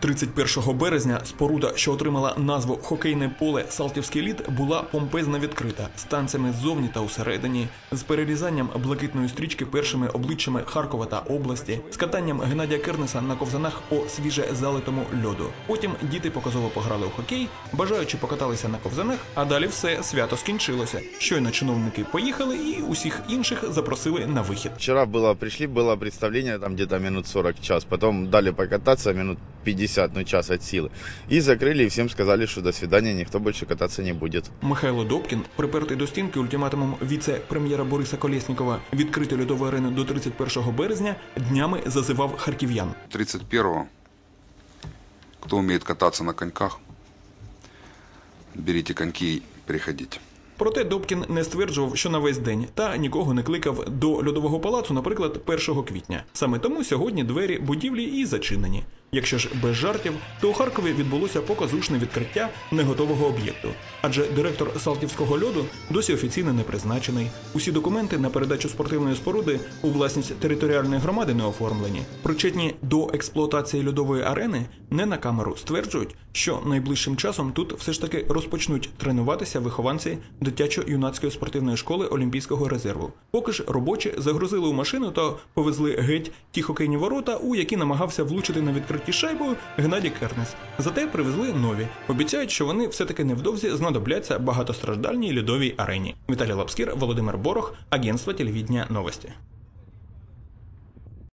31 березня споруда, що отримала назву Хокейне поле Салтівський лід, була помпезно відкрита з танцями ззовні та усередині, з перерізанням блакитної стрічки першими обличчями Харкова та області, з катанням Геннадія Кернеса на ковзанах по свіже залитому льоду. Потім діти показово пограли у хокей, бажаючи покаталися на ковзанах, а далі все свято скінчилося. Щойно чиновники поїхали і усіх інших запросили на вихід. Вчера было, пришли, было представление, там где-то минут 40 час, потом дали покататься минут 50, ну час от силы. И закрыли, и всем сказали, что до свидания, никто больше кататься не будет. Михайло Добкін, припертий до стінки ультиматумом віце-прем'єра Бориса Колєснікова, відкрити льодову арени до 31 березня, днями зазивав харків'ян. 31-го, кто умеет кататься на коньках, берите коньки и приходите. Проте Добкін не стверджував, що на весь день та нікого не кликав до льодового палацу, наприклад, 1 квітня. Саме тому сьогодні двері будівлі і зачинені. Якщо ж без жартів, то у Харкові відбулося показушне відкриття неготового об'єкту. Адже директор Салтівського льоду досі офіційно не призначений. Усі документи на передачу спортивної споруди у власність територіальної громади не оформлені. Причетні до експлуатації льодової арени не на камеру стверджують, що найближчим часом тут все ж таки розпочнуть тренуватися вихованці дитячо-юнацької спортивної школи Олімпійського резерву. Поки ж робочі загрузили у машину та повезли геть ті хокейні ворота, у які намагався влучити на відкритті шайбою Геннадій Кернес. Зате привезли нові. Обіцяють, що вони все-таки невдовзі знадобляться багатостраждальній льодовій арені. Віталій Лапскір, Володимир Борох, Агентство телевідення новості.